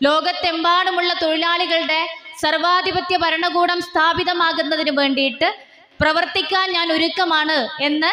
ലോകത്തെമ്പാടുമുള്ള തൊഴിലാളികളുടെ സർവാധിപത്യ ഭരണകൂടം സ്ഥാപിതമാകുന്നതിന് വേണ്ടിയിട്ട് പ്രവർത്തിക്കാൻ ഞാൻ ഒരുക്കമാണ് എന്ന്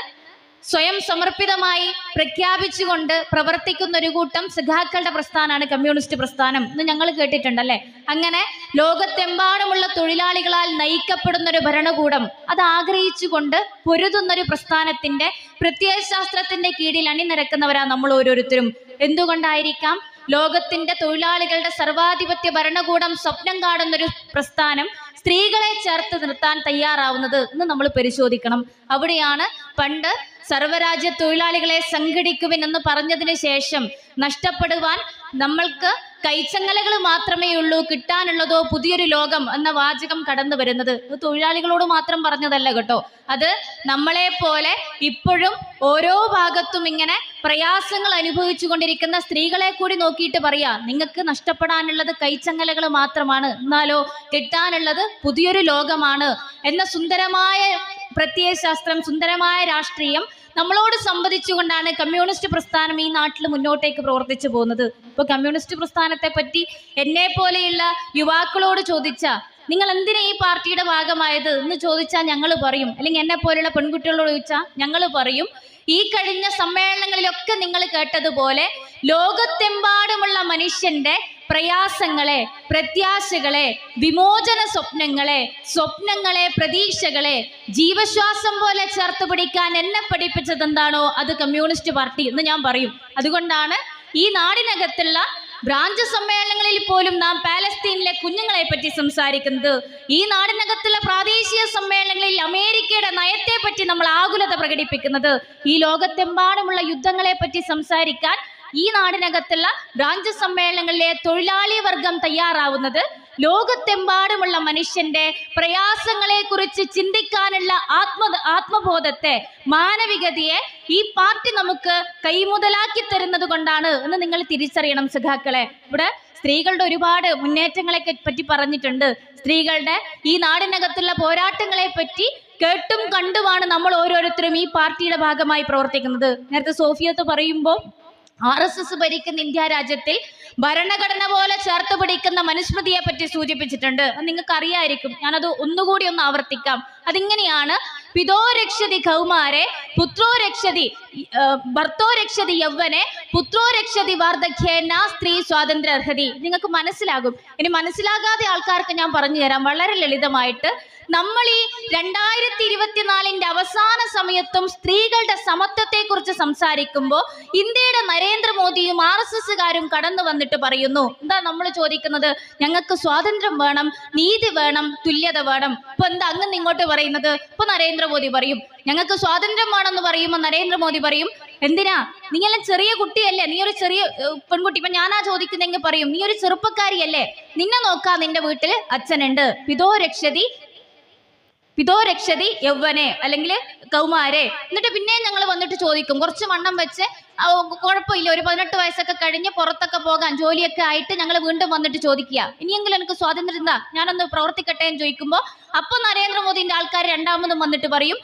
സ്വയം സമർപ്പിതമായി പ്രഖ്യാപിച്ചുകൊണ്ട് പ്രവർത്തിക്കുന്ന ഒരു കൂട്ടം സഖാക്കളുടെ പ്രസ്ഥാനമാണ് കമ്മ്യൂണിസ്റ്റ് പ്രസ്ഥാനം എന്ന് ഞങ്ങൾ കേട്ടിട്ടുണ്ടല്ലേ അങ്ങനെ ലോകത്തെമ്പാടുമുള്ള തൊഴിലാളികളാൽ നയിക്കപ്പെടുന്ന ഒരു ഭരണകൂടം അത് ആഗ്രഹിച്ചുകൊണ്ട് പൊരുതുന്നൊരു പ്രസ്ഥാനത്തിന്റെ പ്രത്യയശാസ്ത്രത്തിന്റെ കീഴിൽ അണിനിരക്കുന്നവരാ നമ്മൾ ഓരോരുത്തരും. എന്തുകൊണ്ടായിരിക്കാം? ലോകത്തിന്റെ തൊഴിലാളികളുടെ സർവാധിപത്യ ഭരണകൂടം സ്വപ്നം കാണുന്നൊരു പ്രസ്ഥാനം സ്ത്രീകളെ ചേർത്ത് നിർത്താൻ തയ്യാറാവുന്നത് എന്ന് നമ്മൾ പരിശോധിക്കണം. അവിടെയാണ് പണ്ട് സർവരാജ്യ തൊഴിലാളികളെ സംഘടിക്കുവിൻ എന്ന് പറഞ്ഞതിന് ശേഷം നഷ്ടപ്പെടുവാൻ നമ്മൾക്ക് കൈച്ചങ്ങലകൾ മാത്രമേ ഉള്ളൂ. കിട്ടാനുള്ളതോ പുതിയൊരു ലോകം എന്ന വാചകം കടന്നു വരുന്നത്. അത് തൊഴിലാളികളോട് മാത്രം പറഞ്ഞതല്ല കേട്ടോ. അത് നമ്മളെ പോലെ ഇപ്പോഴും ഓരോ ഭാഗത്തും ഇങ്ങനെ പ്രയാസങ്ങൾ അനുഭവിച്ചു കൊണ്ടിരിക്കുന്ന സ്ത്രീകളെ കൂടി നോക്കിയിട്ട് പറയാ നിങ്ങൾക്ക് നഷ്ടപ്പെടാനുള്ളത് കൈച്ചങ്ങലകൾ മാത്രമാണ്. എന്നാലോ കിട്ടാനുള്ളത് പുതിയൊരു ലോകമാണ്. എന്ന സുന്ദരമായ പ്രത്യയശാസ്ത്രം സുന്ദരമായ രാഷ്ട്രീയം നമ്മളോട് സംവദിച്ചുകൊണ്ടാണ് കമ്മ്യൂണിസ്റ്റ് പ്രസ്ഥാനം ഈ നാട്ടിൽ മുന്നോട്ടേക്ക് പ്രവർത്തിച്ചു പോകുന്നത്. ഇപ്പൊ കമ്മ്യൂണിസ്റ്റ് പ്രസ്ഥാനത്തെ പറ്റി എന്നെ പോലെയുള്ള യുവാക്കളോട് ചോദിച്ച നിങ്ങൾ എന്തിനാ ഈ പാർട്ടിയുടെ ഭാഗമായത്? എന്ന് ചോദിച്ചാൽ ഞങ്ങൾ പറയും. അല്ലെങ്കിൽ എന്നെ പോലെയുള്ള പെൺകുട്ടികളോട് ചോദിച്ചാൽ ഞങ്ങൾ പറയും ഈ കഴിഞ്ഞ സമ്മേളനങ്ങളിലൊക്കെ നിങ്ങൾ കേട്ടതുപോലെ ലോകത്തെമ്പാടുമുള്ള മനുഷ്യന്റെ പ്രയാസങ്ങളെ പ്രത്യാശകളെ വിമോചന സ്വപ്നങ്ങളെ സ്വപ്നങ്ങളെ പ്രതീക്ഷകളെ ജീവശ്വാസം പോലെ ചേർത്ത് പിടിക്കാൻ എന്നെ പഠിപ്പിച്ചത് എന്താണോ അത് കമ്മ്യൂണിസ്റ്റ് പാർട്ടി എന്ന് ഞാൻ പറയും. അതുകൊണ്ടാണ് ഈ നാടിനകത്തുള്ള ബ്രാഞ്ച് സമ്മേളനങ്ങളിൽ പോലും നാം പാലസ്തീനിലെ കുഞ്ഞുങ്ങളെ പറ്റി സംസാരിക്കുന്നത്. ഈ നാടിനകത്തുള്ള പ്രാദേശിക സമ്മേളനങ്ങളിൽ അമേരിക്കയുടെ നയത്തെ പറ്റി നമ്മൾ ആകുലത പ്രകടിപ്പിക്കുന്നത്. ഈ ലോകത്തെമ്പാടുമുള്ള യുദ്ധങ്ങളെ പറ്റി സംസാരിക്കാൻ ഈ നാടിനകത്തുള്ള ബ്രാഞ്ച് സമ്മേളനങ്ങളിലെ തൊഴിലാളി വർഗം തയ്യാറാവുന്നത് ലോകത്തെമ്പാടുമുള്ള മനുഷ്യന്റെ പ്രയാസങ്ങളെ കുറിച്ച് ചിന്തിക്കാനുള്ള ആത്മ ആത്മബോധത്തെ മാനവികതയെ ഈ പാർട്ടി നമുക്ക് കൈമുതലാക്കി തരുന്നത് കൊണ്ടാണ് എന്ന് നിങ്ങൾ തിരിച്ചറിയണം സുഖാക്കളെ. ഇവിടെ സ്ത്രീകളുടെ ഒരുപാട് മുന്നേറ്റങ്ങളെ പറ്റി പറഞ്ഞിട്ടുണ്ട്. സ്ത്രീകളുടെ ഈ നാടിനകത്തുള്ള പോരാട്ടങ്ങളെ പറ്റി കേട്ടും കണ്ടുമാണ് നമ്മൾ ഓരോരുത്തരും ഈ പാർട്ടിയുടെ ഭാഗമായി പ്രവർത്തിക്കുന്നത്. നേരത്തെ സോഫിയത്ത് പറയുമ്പോൾ ആർ എസ് എസ് ഭരിക്കുന്ന ഇന്ത്യ രാജ്യത്തിൽ ഭരണഘടന പോലെ ചേർത്ത് പിടിക്കുന്ന മനുസ്മൃതിയെ പറ്റി സൂചിപ്പിച്ചിട്ടുണ്ട്. നിങ്ങൾക്ക് അറിയായിരിക്കും ഞാനത് ഒന്നുകൂടി ഒന്ന് ആവർത്തിക്കാം. അതിങ്ങനെയാണ് പിതോ രക്ഷതി കൗമാരെ പുത്രോ രക്ഷതി ഭർത്തോ രക്ഷതി യൗവനെ പുത്രോ രക്ഷതി വാർദ്ധക്യേന സ്ത്രീ സ്വാതന്ത്ര്യ അർഹതി നിങ്ങൾക്ക് മനസ്സിലാകും. ഇനി മനസ്സിലാകാതെ ആൾക്കാർക്ക് ഞാൻ പറഞ്ഞു തരാം. വളരെ ലളിതമായിട്ട് നമ്മൾ ഈ രണ്ടായിരത്തി ഇരുപത്തിനാലിന്റെ അവസാന സമയത്തും സ്ത്രീകളുടെ സമത്വത്തെ കുറിച്ച് സംസാരിക്കുമ്പോൾ ഇന്ത്യയുടെ നരേന്ദ്രമോദിയും ആർ എസ് എസ്സുകാരും കടന്നു വന്നിട്ട് പറയുന്നു. എന്താ നമ്മൾ ചോദിക്കുന്നത്? ഞങ്ങൾക്ക് സ്വാതന്ത്ര്യം വേണം നീതി വേണം തുല്യത വേണം. ഇപ്പൊ എന്താ അങ്ങ് ഇങ്ങോട്ട് പറയുന്നത്? ഇപ്പൊ നരേന്ദ്രമോദി പറയും. ഞങ്ങൾക്ക് സ്വാതന്ത്ര്യം വേണമെന്ന് പറയുമ്പോൾ നരേന്ദ്രമോദി പറയും. എന്തിനാ? നീയെല്ലാം ചെറിയ കുട്ടിയല്ലേ? നീ ഒരു ചെറിയ പെൺകുട്ടി. ഇപ്പൊ ഞാനാ ചോദിക്കുന്നെങ്കിൽ പറയും. നീ ഒരു ചെറുപ്പക്കാരിയല്ലേ? നിന്നെ നോക്കാൻ നിന്റെ വീട്ടിൽ അച്ഛനുണ്ട്. പിതോ രക്ഷതി പിതോ രക്ഷതി യൗവനെ അല്ലെങ്കിൽ കൗമാരെ. എന്നിട്ട് പിന്നെയും ഞങ്ങൾ വന്നിട്ട് ചോദിക്കും കുറച്ച് വണ്ണം വെച്ച് കുഴപ്പമില്ല ഒരു പതിനെട്ട് വയസ്സൊക്കെ കഴിഞ്ഞ് പുറത്തൊക്കെ പോകാൻ ജോലിയൊക്കെ ആയിട്ട് ഞങ്ങൾ വീണ്ടും വന്നിട്ട് ചോദിക്കുക. ഇനിയെങ്കിലും എനിക്ക് സ്വാതന്ത്ര്യം എന്താ ഞാനൊന്ന് പ്രവർത്തിക്കട്ടെ എന്ന് ചോദിക്കുമ്പോൾ അപ്പൊ നരേന്ദ്രമോദിന്റെ ആൾക്കാർ രണ്ടാമതും വന്നിട്ട് പറയും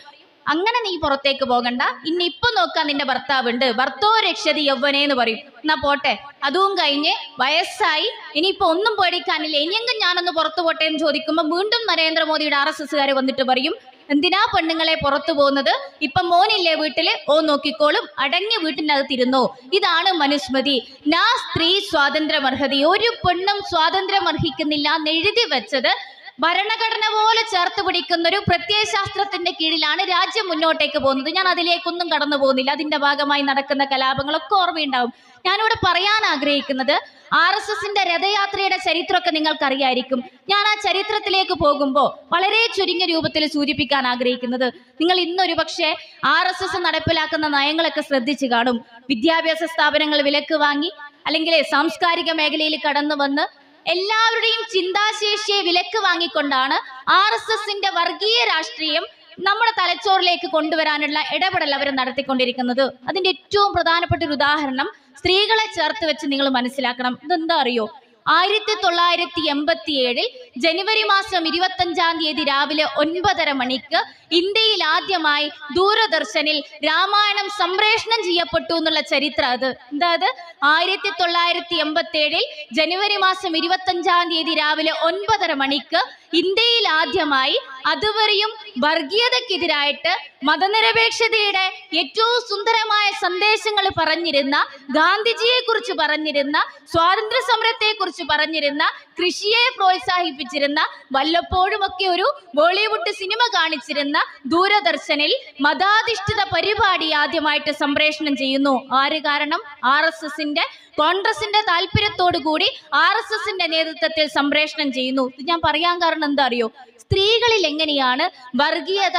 അങ്ങനെ നീ പുറത്തേക്ക് പോകണ്ട. ഇനി ഇപ്പൊ നോക്കാൻ നിന്റെ ഭർത്താവുണ്ട്. ഭർത്തോ രക്ഷതി യൗവനെ എന്ന് പറയും. എന്നാ പോട്ടെ. അതും കഴിഞ്ഞ് വയസ്സായി. ഇനിയിപ്പോ ഒന്നും പേടിക്കാനില്ല. ഇനിയെങ്കിലും ഞാനൊന്ന് പുറത്തു പോട്ടെ എന്ന് ചോദിക്കുമ്പോൾ വീണ്ടും നരേന്ദ്രമോദിയുടെ ആർ എസ് എസ്സുകാർ വന്നിട്ട് പറയും എന്തിനാ പെണ്ണുങ്ങളെ പുറത്തു പോകുന്നത്? ഇപ്പൊ മോനില്ലേ വീട്ടിൽ? ഓ നോക്കിക്കോളും. അടങ്ങി വീട്ടിനകത്തിരുന്നോ? ഇതാണ് മനുസ്മൃതി. നാ സ്ത്രീ സ്വാതന്ത്ര്യമർഹതി. ഒരു പെണ്ണും സ്വാതന്ത്ര്യമർഹിക്കുന്നില്ല എന്ന് എഴുതി വെച്ചത് ഭരണഘടന പോലെ ചേർത്ത് പിടിക്കുന്ന ഒരു പ്രത്യയശാസ്ത്രത്തിന്റെ കീഴിലാണ് രാജ്യം മുന്നോട്ടേക്ക് പോകുന്നത്. ഞാൻ അതിലേക്കൊന്നും കടന്നു പോകുന്നില്ല. അതിന്റെ ഭാഗമായി നടക്കുന്ന കലാപങ്ങളൊക്കെ ഓർമ്മയുണ്ടാവും. ഞാനിവിടെ പറയാൻ ആഗ്രഹിക്കുന്നത് ആർ എസ് എസിന്റെ രഥയാത്രയുടെ ചരിത്രമൊക്കെ നിങ്ങൾക്കറിയായിരിക്കും. ഞാൻ ആ ചരിത്രത്തിലേക്ക് പോകുമ്പോൾ വളരെ ചുരുങ്ങിയ രൂപത്തിൽ സൂചിപ്പിക്കാൻ ആഗ്രഹിക്കുന്നത് നിങ്ങൾ ഇന്നൊരു പക്ഷേ ആർ എസ് എസ് നടപ്പിലാക്കുന്ന നയങ്ങളൊക്കെ ശ്രദ്ധിച്ചു കാണും. വിദ്യാഭ്യാസ സ്ഥാപനങ്ങൾ വിലക്ക് വാങ്ങി അല്ലെങ്കിൽ സാംസ്കാരിക മേഖലയിൽ കടന്നു വന്ന് എല്ലാവരുടെയും ചിന്താശേഷിയെ വിലക്ക് വാങ്ങിക്കൊണ്ടാണ് ആർ എസ് എസിന്റെ വർഗീയ രാഷ്ട്രീയം നമ്മുടെ തലച്ചോറിലേക്ക് കൊണ്ടുവരാനുള്ള ഇടപെടൽ അവർ നടത്തിക്കൊണ്ടിരിക്കുന്നത്. അതിന്റെ ഏറ്റവും പ്രധാനപ്പെട്ട ഒരു ഉദാഹരണം സ്ത്രീകളെ ചേർത്ത് വെച്ച് നിങ്ങൾ മനസ്സിലാക്കണം. ഇതെന്താ അറിയോ? ആയിരത്തി തൊള്ളായിരത്തി എൺപത്തി ഏഴിൽ ജനുവരി മാസം ഇരുപത്തഞ്ചാം തീയതി രാവിലെ ഒൻപതര മണിക്ക് ഇന്ത്യയിൽ ആദ്യമായി ദൂരദർശനിൽ രാമായണം സംപ്രേഷണം ചെയ്യപ്പെട്ടു എന്നുള്ള ചരിത്രം അത്. എന്താ അത്? ആയിരത്തി തൊള്ളായിരത്തി എൺപത്തി ഏഴിൽ ജനുവരി മാസം ഇരുപത്തഞ്ചാം തീയതി രാവിലെ ഒൻപതര മണിക്ക് ഇന്ത്യയിൽ ആദ്യമായി അതുവരെയും വർഗീയതക്കെതിരായിട്ട് മതനിരപേക്ഷതയുടെ ഏറ്റവും സുന്ദരമായ സന്ദേശങ്ങൾ പറഞ്ഞിരുന്ന ഗാന്ധിജിയെ കുറിച്ച് പറഞ്ഞിരുന്ന സ്വാതന്ത്ര്യ സമരത്തെ കുറിച്ച് പറഞ്ഞിരുന്ന കൃഷിയെ പ്രോത്സാഹിപ്പിച്ചിരുന്ന വല്ലപ്പോഴുമൊക്കെ ഒരു ബോളിവുഡ് സിനിമ കാണിച്ചിരുന്ന ദൂരദർശനിൽ മതാധിഷ്ഠിത പരിപാടി ആദ്യമായിട്ട് സംപ്രേഷണം ചെയ്യുന്നു. ആര് കാരണം? ആർ എസ് എസിന്റെ കോൺഗ്രസിന്റെ താല്പര്യത്തോടു കൂടി ആർ എസ് എസിന്റെ നേതൃത്വത്തിൽ സംപ്രേഷണം ചെയ്യുന്നു. ഇത് ഞാൻ പറയാൻ കാരണം എന്താ അറിയോ? സ്ത്രീകളിൽ എങ്ങനെയാണ് വർഗീയത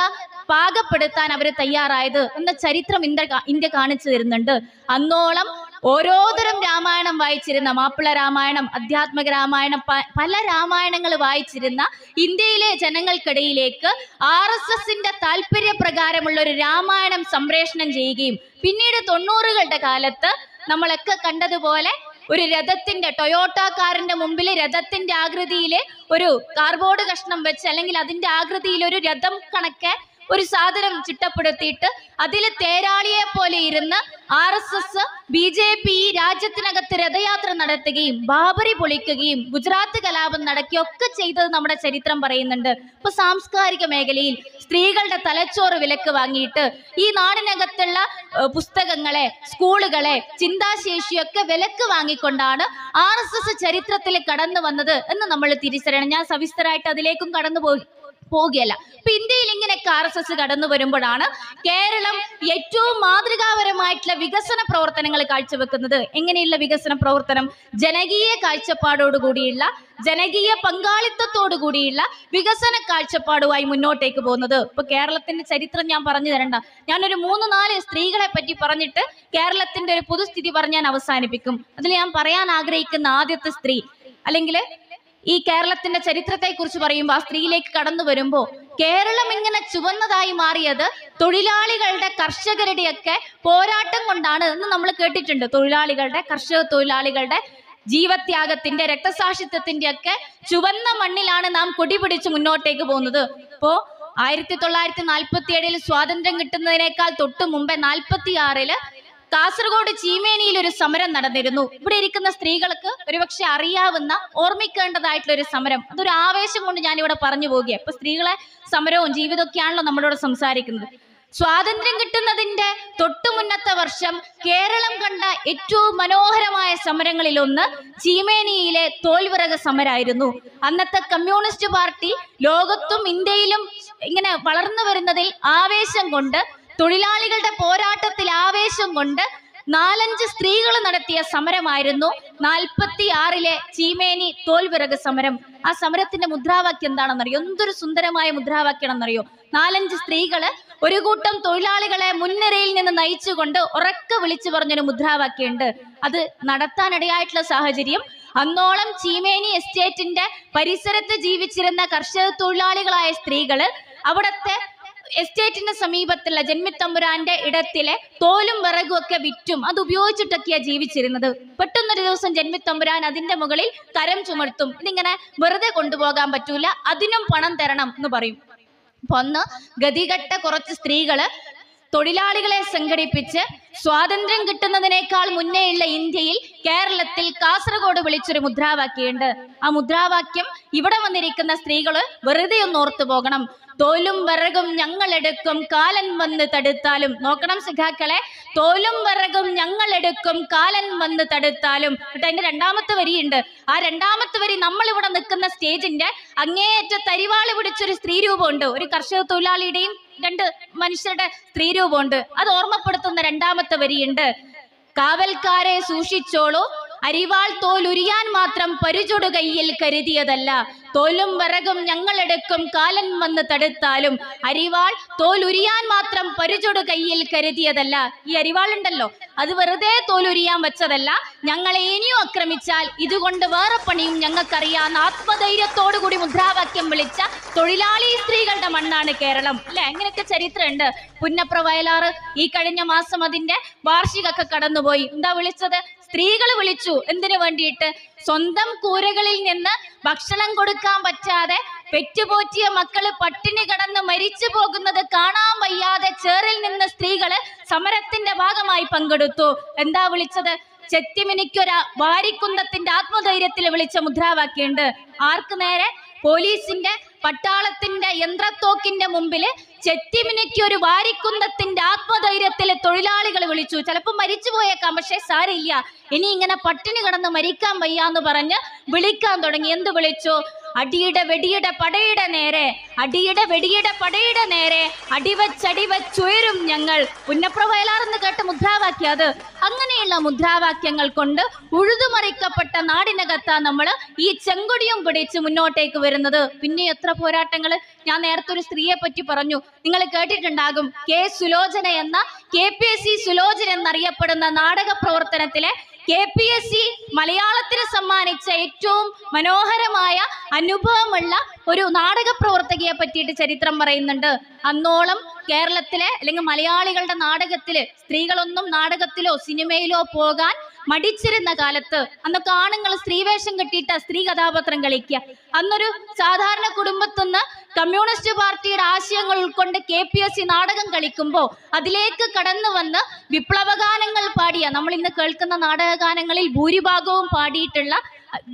പാകപ്പെടുത്താൻ അവർ തയ്യാറായത് എന്ന ചരിത്രം ഇന്ത്യ ഇന്ത്യ കാണിച്ചു തരുന്നുണ്ട്. അന്നോളം ഓരോതരം രാമായണം വായിച്ചിരുന്ന മാപ്പിള രാമായണം അധ്യാത്മിക രാമായണം പല രാമായണങ്ങൾ വായിച്ചിരുന്ന ഇന്ത്യയിലെ ജനങ്ങൾക്കിടയിലേക്ക് ആർ എസ് എസിന്റെ താല്പര്യപ്രകാരമുള്ള ഒരു രാമായണം സംപ്രേഷണം ചെയ്യുകയും പിന്നീട് തൊണ്ണൂറുകളുടെ കാലത്ത് നമ്മളൊക്കെ കണ്ടതുപോലെ ഒരു രഥത്തിന്റെ ടൊയോട്ട കാറിന്റെ മുമ്പിൽ രഥത്തിന്റെ ആകൃതിയിൽ ഒരു കാർബോർഡ് കഷ്ണം വെച്ച് അല്ലെങ്കിൽ അതിന്റെ ആകൃതിയിൽ ഒരു രഥം കണക്കെ ഒരു സാധനം ചിട്ടപ്പെടുത്തിയിട്ട് അതിൽ തേരാളിയെ പോലെ ഇരുന്ന് R S S B J P രാജ്യത്തിനകത്ത് രഥയാത്ര നടത്തുകയും ബാബറി പൊളിക്കുകയും ഗുജറാത്ത് കലാപം നടക്കുകയൊക്കെ ചെയ്തത് നമ്മുടെ ചരിത്രം പറയുന്നുണ്ട്. ഇപ്പൊ സാംസ്കാരിക മേഖലയിൽ സ്ത്രീകളുടെ തലച്ചോറ് വിലക്ക് വാങ്ങിയിട്ട് ഈ നാടിനകത്തുള്ള പുസ്തകങ്ങളെ സ്കൂളുകളെ ചിന്താശേഷിയൊക്കെ വിലക്ക് വാങ്ങിക്കൊണ്ടാണ് ആർ എസ് എസ് ചരിത്രത്തിൽ കടന്നു വന്നത് എന്ന് നമ്മൾ തിരിച്ചറിയണം. ഞാൻ സവിസ്തരായിട്ട് അതിലേക്കും കടന്നു പോയി പോകുകയല്ല ഇപ്പൊ ഇന്ത്യയിൽ ഇങ്ങനെയൊക്കെ ആർ എസ് എസ് കടന്നു വരുമ്പോഴാണ് കേരളം ഏറ്റവും മാതൃകാപരമായിട്ടുള്ള വികസന പ്രവർത്തനങ്ങൾ കാഴ്ചവെക്കുന്നത്. എങ്ങനെയുള്ള വികസന പ്രവർത്തനം? ജനകീയ കാഴ്ചപ്പാടോടുകൂടിയുള്ള ജനകീയ പങ്കാളിത്തത്തോടു കൂടിയുള്ള വികസന കാഴ്ചപ്പാടുമായി മുന്നോട്ടേക്ക് പോകുന്നത്. ഇപ്പൊ കേരളത്തിന്റെ ചരിത്രം ഞാൻ പറഞ്ഞു തരണ്ട. ഞാനൊരു മൂന്ന് നാല് സ്ത്രീകളെ പറ്റി പറഞ്ഞിട്ട് കേരളത്തിന്റെ ഒരു പൊതുസ്ഥിതി പറഞ്ഞ് ഞാൻ അവസാനിപ്പിക്കും. അതിൽ ഞാൻ പറയാൻ ആഗ്രഹിക്കുന്ന ആദ്യത്തെ സ്ത്രീ അല്ലെങ്കിൽ ഈ കേരളത്തിന്റെ ചരിത്രത്തെ കുറിച്ച് പറയുമ്പോൾ ആ സ്ത്രീയിലേക്ക് കടന്നു വരുമ്പോൾ കേരളം ഇങ്ങനെ ചുവന്നതായി മാറിയത് തൊഴിലാളികളുടെ കർഷകരുടെയൊക്കെ പോരാട്ടം കൊണ്ടാണ് എന്ന് നമ്മൾ കേട്ടിട്ടുണ്ട്. തൊഴിലാളികളുടെ കർഷക തൊഴിലാളികളുടെ ജീവത്യാഗത്തിന്റെ രക്തസാക്ഷിത്വത്തിന്റെ ഒക്കെ ചുവന്ന മണ്ണിലാണ് നാം കൊടിപിടിച്ച് മുന്നോട്ടേക്ക് പോകുന്നത്. ഇപ്പോ ആയിരത്തി തൊള്ളായിരത്തി നാൽപ്പത്തി ഏഴിൽ സ്വാതന്ത്ര്യം കിട്ടുന്നതിനേക്കാൾ തൊട്ട് മുമ്പേ നാൽപ്പത്തി ആറിൽ കാസർഗോഡ് ചീമേനിയിൽ ഒരു സമരം നടന്നിരുന്നു. ഇവിടെ ഇരിക്കുന്ന സ്ത്രീകൾക്ക് ഒരുപക്ഷെ അറിയാവുന്ന ഓർമ്മിക്കേണ്ടതായിട്ടുള്ള ഒരു സമരം. അതൊരു ആവേശം കൊണ്ട് ഞാൻ ഇവിടെ പറഞ്ഞു പോകുക ഇപ്പൊ സ്ത്രീകളെ സമരവും ജീവിതമൊക്കെയാണല്ലോ നമ്മളോട് സംസാരിക്കുന്നത്. സ്വാതന്ത്ര്യം കിട്ടുന്നതിന്റെ തൊട്ടുമുന്നത്തെ വർഷം കേരളം കണ്ട ഏറ്റവും മനോഹരമായ സമരങ്ങളിൽ ഒന്ന് ചീമേനിയിലെ തോൽവിറക സമരായിരുന്നു അന്നത്തെ കമ്മ്യൂണിസ്റ്റ് പാർട്ടി ലോകത്തും ഇന്ത്യയിലും ഇങ്ങനെ വളർന്നു വരുന്നതിൽ ആവേശം കൊണ്ട് തൊഴിലാളികളുടെ പോരാട്ടത്തിൽ ആവേശം കൊണ്ട് നാലഞ്ച് സ്ത്രീകൾ നടത്തിയ സമരമായിരുന്നു. നാൽപ്പത്തി ആറിലെ ചീമേനി തോൽവിറക് സമരം. ആ സമരത്തിന്റെ മുദ്രാവാക്യം എന്താണെന്നറിയോ? എന്തൊരു സുന്ദരമായ മുദ്രാവാക്യമാണെന്നറിയോ? നാലഞ്ച് സ്ത്രീകൾ ഒരു കൂട്ടം തൊഴിലാളികളെ മുൻനിരയിൽ നിന്ന് നയിച്ചുകൊണ്ട് ഉറക്കെ വിളിച്ചു പറഞ്ഞൊരു മുദ്രാവാക്യമുണ്ട്. അത് നടത്താനിടയായിട്ടുള്ള സാഹചര്യം. അന്നോളം ചീമേനി എസ്റ്റേറ്റിന്റെ പരിസരത്ത് ജീവിച്ചിരുന്ന കർഷക തൊഴിലാളികളായ സ്ത്രീകൾ അവിടത്തെ എസ്റ്റേറ്റിന്റെ സമീപത്തുള്ള ജന്മിത്തമ്പുരാന്റെ ഇടത്തിലെ തോലും വിറകും ഒക്കെ വിറ്റും അത് ഉപയോഗിച്ചിട്ടൊക്കെയാ ജീവിച്ചിരുന്നത്. പെട്ടെന്നൊരു ദിവസം ജന്മിത്തമ്പുരാൻ അതിന്റെ മുകളിൽ കരം ചുമർത്തും. ഇതിങ്ങനെ വെറുതെ കൊണ്ടുപോകാൻ പറ്റൂല. അതിനും പണം തരണം എന്ന് പറയും. അപ്പൊ അന്ന് ഗതികെട്ട കുറച്ച് സ്ത്രീകൾ തൊഴിലാളികളെ സംഘടിപ്പിച്ച് സ്വാതന്ത്ര്യം കിട്ടുന്നതിനേക്കാൾ മുന്നേയുള്ള ഇന്ത്യയിൽ കേരളത്തിൽ കാസർഗോഡ് വിളിച്ചൊരു മുദ്രാവാക്യമുണ്ട്. ആ മുദ്രാവാക്യം ഇവിടെ വന്നിരിക്കുന്ന സ്ത്രീകൾ വെറുതെ ഒന്ന് ഓർത്തു പോകണം. തോലും വിറകും ഞങ്ങളെടുക്കും കാലൻ വന്ന് തടുത്താലും. നോക്കണം സിഖാക്കളെ തോലും വിറകും ഞങ്ങളെടുക്കും കാലൻ വന്ന് തടുത്താലും. എന്നിട്ട് അതിന്റെ രണ്ടാമത്തെ വരിയുണ്ട്. ആ രണ്ടാമത്തെ വരി നമ്മൾ ഇവിടെ നിൽക്കുന്ന സ്റ്റേജിന്റെ അങ്ങേയറ്റ തരിവാൾ പിടിച്ചൊരു സ്ത്രീ രൂപമുണ്ട്. ഒരു കർഷക തൊഴിലാളിയുടെയും രണ്ട് മനുഷ്യരുടെ സ്ത്രീ രൂപമുണ്ട്. അത് ഓർമ്മപ്പെടുത്തുന്ന രണ്ടാമത്തെ വരിയുണ്ട്. കാവൽക്കാരെ സൂക്ഷിച്ചോളൂ. അരിവാൾ തോലുരിയാൻ മാത്രം പരിചൊടു കയ്യിൽ കരുതിയതല്ല. തോലും വിറകും ഞങ്ങളെടുക്കും കാലൻ വന്ന് തടുത്താലും അരിവാൾ തോലുരിയാൻ മാത്രം പരിചൊടു കയ്യിൽ കരുതിയതല്ല. ഈ അരിവാൾ ഉണ്ടല്ലോ അത് വെറുതെ തോലുരിയാൻ വെച്ചതല്ല. ഞങ്ങളെ ഇനിയും ആക്രമിച്ചാൽ ഇതുകൊണ്ട് വേറെ പണിയും ഞങ്ങൾക്കറിയാവുന്ന ആത്മധൈര്യത്തോടു കൂടി മുദ്രാവാക്യം വിളിച്ച തൊഴിലാളി സ്ത്രീകളുടെ മണ്ണാണ് കേരളം. അല്ലെ? അങ്ങനെയൊക്കെ ചരിത്രമുണ്ട്. പുന്നപ്ര വയലാറ് ഈ കഴിഞ്ഞ മാസം അതിന്റെ വാർഷികമൊക്കെ കടന്നുപോയി. എന്താ വിളിച്ചത്? സ്ത്രീകൾ വിളിച്ചു എന്തിനു വേണ്ടിയിട്ട്? സ്വന്തം കൂരകളിൽ നിന്ന് ഭക്ഷണം കൊടുക്കാൻ പറ്റാതെ പെറ്റുപോറ്റിയ മക്കൾ പട്ടിണി കടന്ന് മരിച്ചു പോകുന്നത് കാണാൻ വയ്യാതെ ചേറിൽ നിന്ന് സ്ത്രീകൾ സമരത്തിന്റെ ഭാഗമായി പങ്കെടുത്തു. എന്താ വിളിച്ചത്? ചെത്തിമിനിക്കൊര വാരിക്കുന്തത്തിന്റെ ആത്മധൈര്യത്തിൽ വിളിച്ച മുദ്രാവാക്യമുണ്ട്. ആർക്ക് നേരെ? പോലീസിന്റെ പട്ടാളത്തിന്റെ യന്ത്രത്തോക്കിന്റെ മുമ്പിൽ ചെത്തിമിനയ്ക്ക് ഒരു വാരിക്കുന്തത്തിന്റെ ആത്മധൈര്യത്തിൽ തൊഴിലാളികൾ വിളിച്ചു. ചിലപ്പോൾ മരിച്ചു പോയേക്കാം പക്ഷെ സാരില്ല ഇനി ഇങ്ങനെ പട്ടിണി കിടന്ന് മരിക്കാൻ വയ്യാന്ന് പറഞ്ഞ് വിളിക്കാൻ തുടങ്ങി. എന്ത് വിളിച്ചു? അടിയുടെ വെടിയുടെ പടയുടെ നേരെ അടിയുടെ വെടിയുടെ പടയുടെ നേരെ അടിവച്ചടിവച്ചുയരും ഞങ്ങൾ. പുന്നപ്ര വയലാറെന്ന് കേട്ട മുദ്രാവാക്യം അത്. അങ്ങനെയുള്ള മുദ്രാവാക്യങ്ങൾ കൊണ്ട് ഉഴുതുമറിക്കപ്പെട്ട നാടിനകത്താ നമ്മൾ ഈ ചെങ്കൊടിയും പിടിച്ച് മുന്നോട്ടേക്ക് വരുന്നത്. പിന്നെ എത്ര പോരാട്ടങ്ങൾ ഞാൻ നേരത്തെ ഒരു സ്ത്രീയെ പറ്റി പറഞ്ഞു. നിങ്ങൾ കേട്ടിട്ടുണ്ടാകും കെ സുലോചന എന്ന K P S C Sulochana എന്നറിയപ്പെടുന്ന നാടക പ്രവർത്തനത്തിലെ കെ പി എസ് സി മലയാളത്തിന് സമ്മാനിച്ച ഏറ്റവും മനോഹരമായ അനുഭവമുള്ള ഒരു നാടക പ്രവർത്തകയെ പറ്റിയിട്ട് ചരിത്രം പറയുന്നുണ്ട്. അന്നോളം കേരളത്തിലെ അല്ലെങ്കിൽ മലയാളികളുടെ നാടകത്തിൽ സ്ത്രീകളൊന്നും നാടകത്തിലോ സിനിമയിലോ പോകാൻ മടിച്ചിരുന്ന കാലത്ത് അന്നൊക്കെ ആണുങ്ങൾ സ്ത്രീവേഷം കെട്ടിയിട്ട് സ്ത്രീ കഥാപാത്രം കളിക്കുക. അന്നൊരു സാധാരണ കുടുംബത്തുനിന്ന് കമ്മ്യൂണിസ്റ്റ് പാർട്ടിയുടെ ആശയങ്ങൾ ഉൾക്കൊണ്ട് കെ പി എസ് സി നാടകം കളിക്കുമ്പോൾ അതിലേക്ക് കടന്നു വന്ന് വിപ്ലവഗാനങ്ങൾ പാടിയ നമ്മൾ ഇന്ന് കേൾക്കുന്ന നാടകഗാനങ്ങളിൽ ഭൂരിഭാഗവും പാടിയിട്ടുള്ള